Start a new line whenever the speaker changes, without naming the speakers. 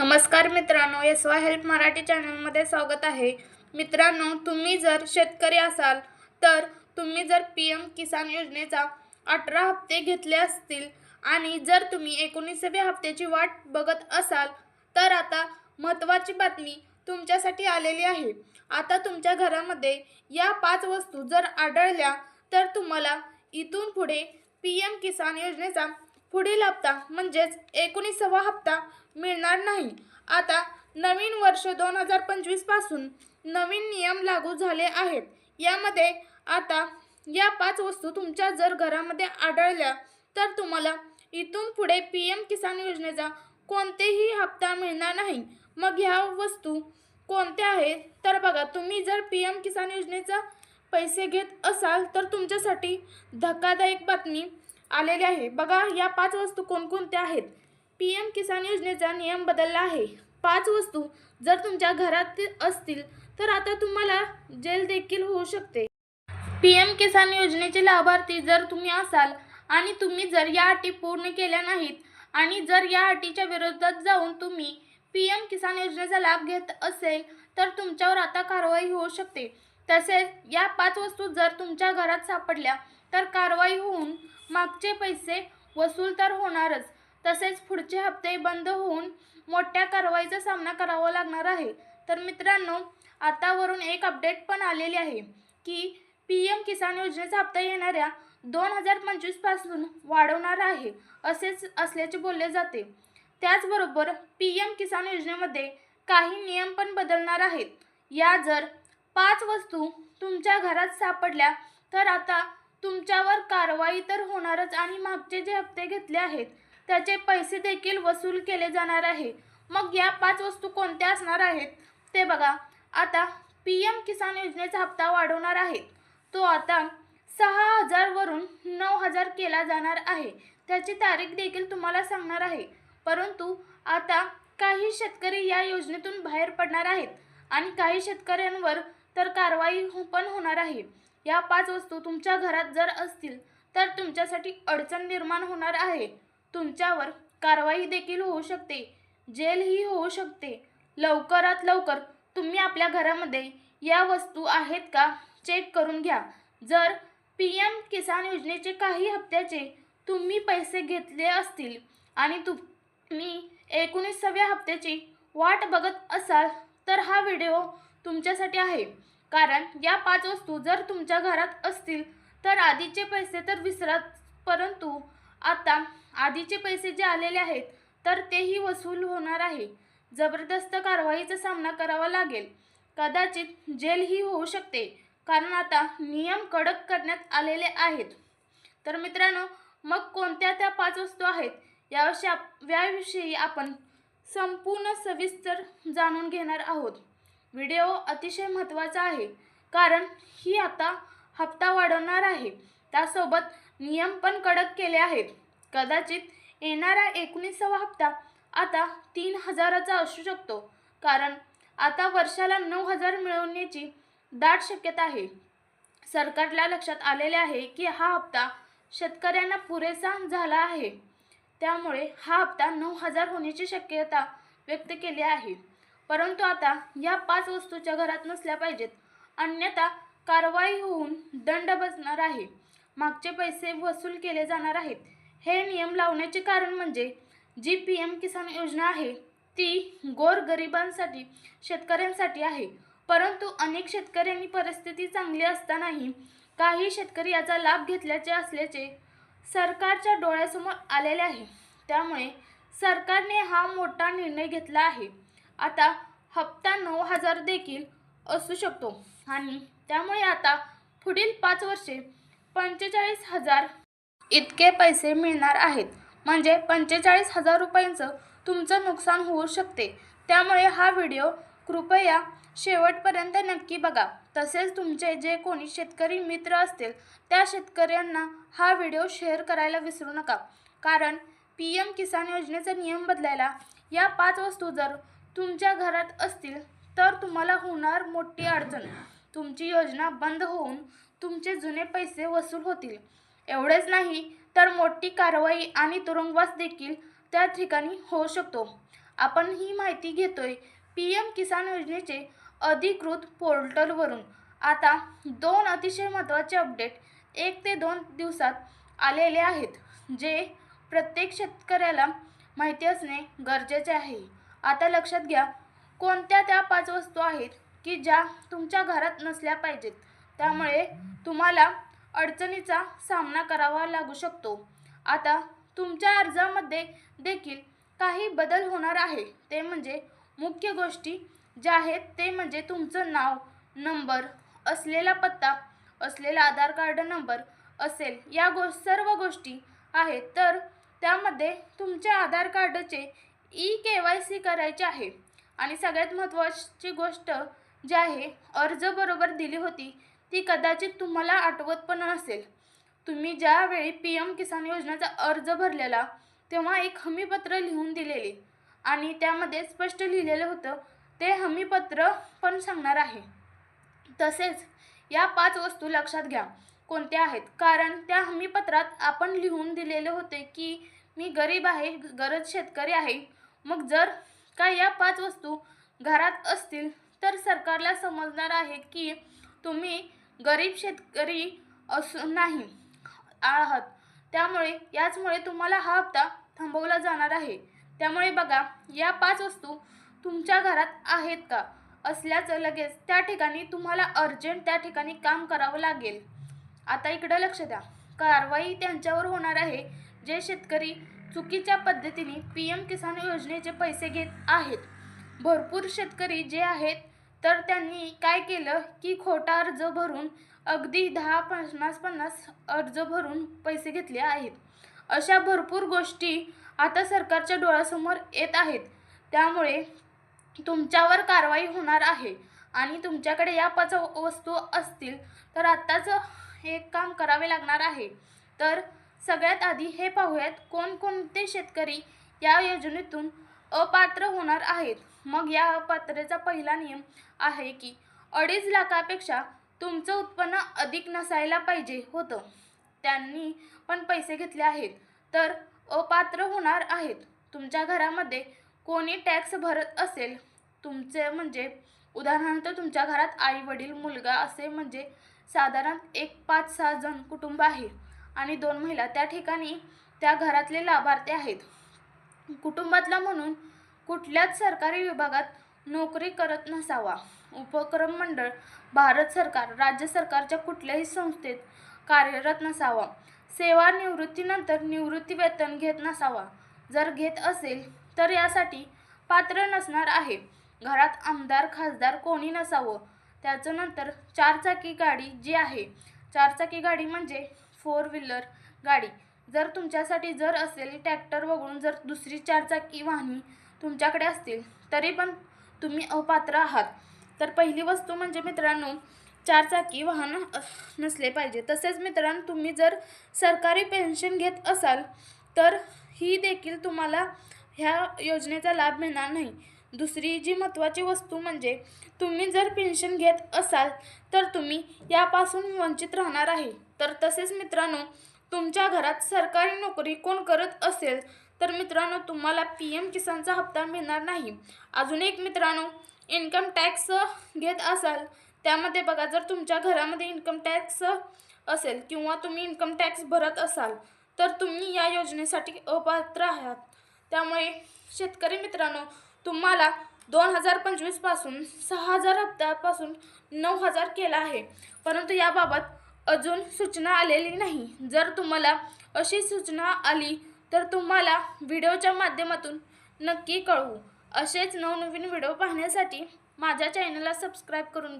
नमस्कार मित्रांनो S Y help Marathi चॅनलमध्ये स्वागत आहे. मित्रांनो तुम्ही जर शेतकरी असाल तर तुम्ही जर पी एम किसान योजनेचा अठरा हप्ते घेतले असतील आणि जर तुम्ही एकोणीसाव्या हप्त्याची वाट बघत असाल तर आता महत्त्वाची बातमी तुमच्यासाठी आलेली आहे. आता तुमच्या घरामध्ये या पाच वस्तू जर आढळल्या तर तुम्हाला इथून पुढे पी एम किसान योजनेचा पुढील हप्ता म्हणजेच एकोणीसावा हप्ता मिळणार नाही. आता नवीन वर्ष दोन हजार पंचवीसपासून नवीन नियम लागू झाले आहेत. यामध्ये आता या पाच वस्तू तुमच्या जर घरामध्ये आढळल्या तर तुम्हाला इथून पुढे पी एम किसान योजनेचा कोणतेही हप्ता मिळणार नाही. मग ह्या वस्तू कोणत्या आहेत? तर बघा तुम्ही जर पी एम किसान योजनेचा पैसे घेत असाल तर तुमच्यासाठी धक्कादायक बातमी आलेले आहे. बघा या पाच वस्तू कोणकोणत्या आहेत? पी एम किसान योजनेचा नियम बदलला आहे. पाच वस्तू जर तुमच्या घरात असतील तर आता तुम्हाला जेल देखील होऊ शकते. पी एम किसान योजनेचे लाभार्थी जर तुम्ही असाल आणि तुम्ही जर या अटी पूर्ण केल्या नाहीत आणि जर या अटीच्या विरोधात जाऊन तुम्ही पी एम किसान योजनेचा लाभ घेत असेल तर तुमच्यावर आता कारवाई होऊ शकते. तसेच या पाच वस्तू जर तुमच्या घरात सापडल्या तर कारवाई होऊन मागचे पैसे वसूल तर होणारच. तसेच पुढचे हप्ते बंद होऊन मोठ्या कारवाईचा सामना करावा लागणार आहे. तर मित्रांनो आतावरून एक अपडेट पण आलेली आहे की पी एम किसान योजनेचा हप्ता येणाऱ्या दोन हजार पंचवीसपासून वाढवणार आहे असेच असल्याचे बोलले जाते. त्याचबरोबर पी एम किसान योजनेमध्ये काही नियम पण बदलणार आहेत. या जर पाच वस्तू तुमच्या घरात सापडल्या तर आता तुमच्यावर कारवाई तर होणारच आणि मागचे जे हप्ते घेतले आहेत त्याचे पैसे देखील वसूल केले जाणार आहे. मग या पाच वस्तू कोणत्या असणार आहेत? ते बघा. आता पी एम किसान योजनेचा हप्ता वाढवणार आहे तो आता सहा हजारवरून नऊ हजार केला जाणार आहे. त्याची तारीख देखील तुम्हाला सांगणार आहे. परंतु आता काही शेतकरी या योजनेतून बाहेर पडणार आहेत आणि काही शेतकऱ्यांवर तर कारवाई हो-, पण होणार आहे. या पाच वस्तू तुमच्या घरात जर असतील तर तुमच्यासाठी अडचण निर्माण होणार आहे. तुमच्यावर कारवाई देखील होऊ शकते. जेलही होऊ शकते. लवकरात लवकर तुम्ही आपल्या घरामध्ये या वस्तू आहेत का चेक करून घ्या. जर पी एम किसान योजनेचे काही हप्त्याचे तुम्ही पैसे घेतले असतील आणि तुम्ही एकोणीसाव्या हप्त्याची वाट बघत असाल तर हा व्हिडिओ तुमच्यासाठी आहे. कारण या पाच वस्तू जर तुमच्या घरात असतील तर आधीचे पैसे तर विसरत. परंतु आता आधीचे पैसे जे आलेले आहेत तर तेही वसूल होणार आहे. जबरदस्त कारवाईचा सामना करावा लागेल. कदाचित जेलही होऊ शकते कारण आता नियम कडक करण्यात आलेले आहेत. तर मित्रांनो मग कोणत्या त्या पाच वस्तू आहेत याविषयी याविषयी आपण संपूर्ण सविस्तर जाणून घेणार आहोत. व्हिडिओ अतिशय महत्त्वाचा आहे. कारण ही आता हप्ता वाढवणार आहे. त्यासोबत नियम पण कडक केले आहेत. कदाचित येणारा एकोणीसावा हप्ता आता तीन हजाराचा असू शकतो. कारण आता वर्षाला नऊ हजार मिळवण्याची दाट शक्यता आहे. सरकारला लक्षात आलेले आहे की हा हप्ता शेतकऱ्यांना पुरेसा झाला आहे. त्यामुळे हा हप्ता नऊ हजार होण्याची शक्यता व्यक्त केली आहे. परंतु आता या पाच वस्तूच्या घरात नसल्या पाहिजेत. अन्यथा कारवाई होऊन दंड बसणार आहे. मागचे पैसे वसूल केले जाणार आहेत. हे नियम लावण्याचे कारण म्हणजे जी पी एम किसान योजना आहे ती गोरगरिबांसाठी शेतकऱ्यांसाठी आहे. परंतु अनेक शेतकऱ्यांनी परिस्थिती चांगली असतानाही काही शेतकरी याचा लाभ घेतल्याचे असल्याचे सरकारच्या डोळ्यासमोर आलेले आहे. त्यामुळे सरकारने हा मोठा निर्णय घेतला आहे. आता हप्ता नऊ हजार देखील असू शकतो. आणि त्यामुळे आता पुढील पाच वर्षे पंचेचाळीस हजार इतके पैसे मिळणार आहेत. म्हणजे पंचेचाळीस हजार रुपयांचं तुमचं नुकसान होऊ शकते. त्यामुळे हा व्हिडिओ कृपया शेवटपर्यंत नक्की बघा. तसेच तुमचे जे कोणी शेतकरी मित्र असतील त्या शेतकऱ्यांना हा व्हिडिओ शेअर करायला विसरू नका. कारण पी एम किसान योजनेचा नियम बदलायला या पाच वस्तू जर तुमच्या घरात असतील तर तुम्हाला होणार मोठी अडचण. तुमची योजना बंद होऊन तुमचे जुने पैसे वसूल होतील. एवढेच नाही तर मोठी कारवाई आणि तुरुंगवास देखील त्या ठिकाणी होऊ शकतो. आपण ही माहिती घेतोय पी एम किसान योजनेचे अधिकृत पोर्टलवरून. आता दोन अतिशय महत्त्वाचे अपडेट एक ते दोन दिवसात आलेले आहेत जे प्रत्येक शेतकऱ्याला माहिती असणे गरजेचे आहे. आता लक्षात घ्या कोणत्या त्या पाच वस्तू आहेत की ज्या तुमच्या घरात नसल्या पाहिजेत? त्यामुळे तुम्हाला अडचणीचा सामना करावा लागू शकतो. आता तुमच्या अर्जामध्ये देखील काही बदल होणार आहे. ते म्हणजे मुख्य गोष्टी ज्या आहेत ते म्हणजे तुमचं नाव नंबर असलेला पत्ता असलेला आधार कार्ड नंबर असेल या गो सर्व गोष्टी आहेत. तर त्यामध्ये तुमच्या आधार कार्डचे ई के वाय सी करायचे आहे. आणि सगळ्यात महत्त्वाची गोष्ट जी आहे अर्ज बरोबर दिली होती ती कदाचित तुम्हाला आठवत पण नसेल तुम्ही ज्यावेळी पी एम किसान योजनेचा अर्ज भरलेला तेव्हा एक हमीपत्र लिहून दिलेले. आणि त्यामध्ये स्पष्ट लिहिलेलं होतं ते हमीपत्र पण सांगणार आहे. तसेच या पाच वस्तू लक्षात घ्या. कोणत्या आहेत? कारण त्या हमीपत्रात आपण लिहून दिलेले होते की मी गरीब आहे गरज शेतकरी आहे मग जर का या पाच वस्तू घरात असतील तर सरकारला समजणार आहे की तुम्ही गरीब शेतकरी असून नाही आहात. त्यामुळे याचमुळे तुम्हाला हा हप्ता थांबवला जाणार आहे. त्यामुळे बघा या पाच वस्तू तुमच्या घरात आहेत का? असल्याचं लगेच त्या ठिकाणी तुम्हाला अर्जंट त्या ठिकाणी काम करावं लागेल. आता इकडं लक्ष द्या. कारवाई त्यांच्यावर होणार आहे. जे शेतकरी चुकीच्या पद्धतीने पी एम किसान योजनेचे पैसे घेत आहेत. भरपूर शेतकरी जे आहेत तर त्यांनी काय केलं की खोटा अर्ज भरून अगदी दहा पन्नास पन्नास अर्ज भरून पैसे घेतले आहेत. अशा भरपूर गोष्टी आता सरकारच्या डोळ्यासमोर येत आहेत. त्यामुळे तुमच्यावर कारवाई होणार आहे आणि तुमच्याकडे या पाच वस्तू असतील तर आत्ताच हे काम करावे लागणार आहे. तर सगळ्यात आधी हे पाहूयात कोणकोणते शेतकरी या योजनेतून अपात्र होणार आहेत. मग या अपात्रतेचा पहिला नियम आहे की अडीच लाखापेक्षा तुमचं उत्पन्न अधिक नसायला पाहिजे होतं. त्यांनी पण पैसे घेतले आहेत. तर अपात्र होणार आहेत. तुमच्या घरामध्ये कोणी टॅक्स भरत असेल तुमचे म्हणजे उदाहरणार्थ तुमच्या घरात आई वडील मुलगा असे म्हणजे साधारण एक पाच सहा जण कुटुंब आहे. आणि दोन महिला त्या ठिकाणी त्या घरातले लाभार्थी आहेत. कुटुंबातला म्हणून कुठल्याच सरकारी विभागात नोकरी करत नसावा. उपक्रम मंडळ भारत सरकार राज्य सरकारच्या कुठल्याही संस्थेत कार्यरत नसावा. सेवानिवृत्तीनंतर निवृत्ती वेतन घेत नसावा. जर घेत असेल तर यासाठी पात्र नसणार आहे. घरात आमदार खासदार कोणी नसावं? त्याचं नंतर चारचाकी गाडी जी आहे चारचाकी गाडी म्हणजे फोर व्हीलर गाडी. जर तुमच्यासाठी जर असेल ट्रॅक्टर वगळून जर दुसरी चारचाकी वाहने तुमच्याकडे असतील तरी पण तुम्ही अपात्र आहात. तर पहिली वस्तू म्हणजे मित्रांनो चारचाकी वाहन अस- नसले पाहिजे. तसेच मित्रांनो तुम्ही जर सरकारी पेन्शन घेत असाल तर ही देखील तुम्हाला ह्या योजनेचा लाभ मिळणार नाही. दुसरी जी महत्त्वाची वस्तू म्हणजे तुम्ही जर पेन्शन घेत असाल तर तुम्ही यापासून वंचित राहणार आहे. तर तसेच मित्रांनो तुमच्या घरात सरकारी नोकरी कोण करत असेल तर मित्रांनो तुम्हाला पी एम किसानचा हप्ता मिळणार नाही. अजून एक मित्रांनो इन्कम टॅक्स घेत असाल त्यामध्ये बघा जर तुमच्या घरामध्ये इन्कम टॅक्स असेल किंवा तुम्ही इन्कम टॅक्स भरत असाल तर तुम्ही या योजनेसाठी अपात्र आहात. त्यामुळे शेतकरी मित्रांनो तुम्हाला दोन हजार पंचवीसपासून सहा हजार हप्त्यापासून नऊ हजार केला आहे. परंतु याबाबत अजून सूचना आलेली नाही. जर तुम्हाला अशी सूचना आली तर तुम्हाला व्हिडिओच्या माध्यमातून नक्की कळवू. असेच नवनवीन व्हिडिओ पाहण्यासाठी माझ्या चॅनलला सबस्क्राईब करून घ्या.